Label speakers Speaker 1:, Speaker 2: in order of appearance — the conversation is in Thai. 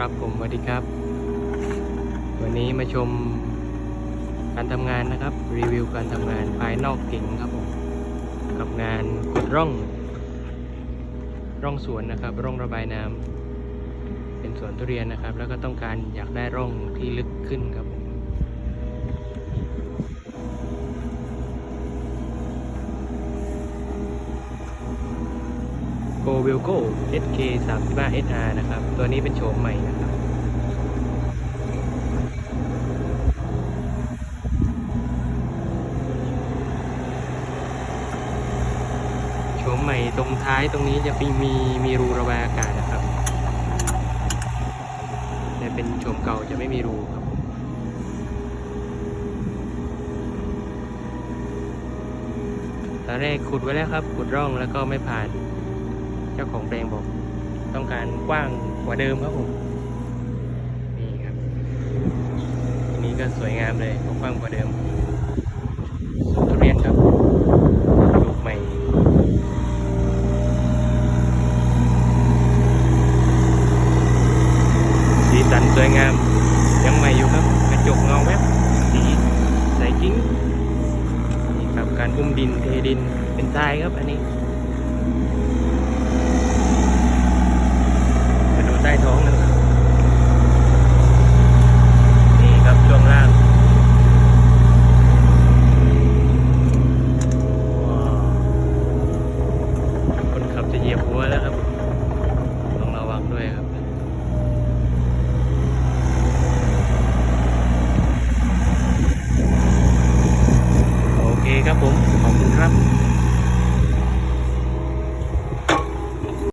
Speaker 1: ครับผมสวัสดีครับ วันนี้มาชมการทำงานนะครับ รีวิวการทำงานภายนอกเก่งครับผมกับงานกดร่อง ร่องสวนนะครับ ร่องระบายน้ำเป็นสวนทุเรียนนะครับ แล้วก็ต้องการอยากได้ร่องที่ลึกขึ้นครับผม โกวิลโก้ SK 35 SR นะครับ ตัวนี้เป็นโฉมใหม่นะครับ โฉมใหม่ตรงท้ายตรงนี้จะมีมีมีรูระบายอากาศนะครับ แต่เป็นโฉมเก่าจะไม่มีรูครับตอนแรกขุดไว้แล้วครับ ขุดร่องแล้วก็ไม่ผ่าน เจ้าของแปลงบอกต้องการกว้างกว่าเดิมครับผม นี่ครับทีนี้ก็สวยงามเลยกว้างกว่าเดิมสวนทุเรียนครับปลูกใหม่สีสันสวยงาม ยังใหม่อยู่ครับกระจกเงาแวบสีใสกิ้งนี่ครับการอุ้มดินเทดินเป็นทรายครับอันนี้ ยบหัวแล้วครับ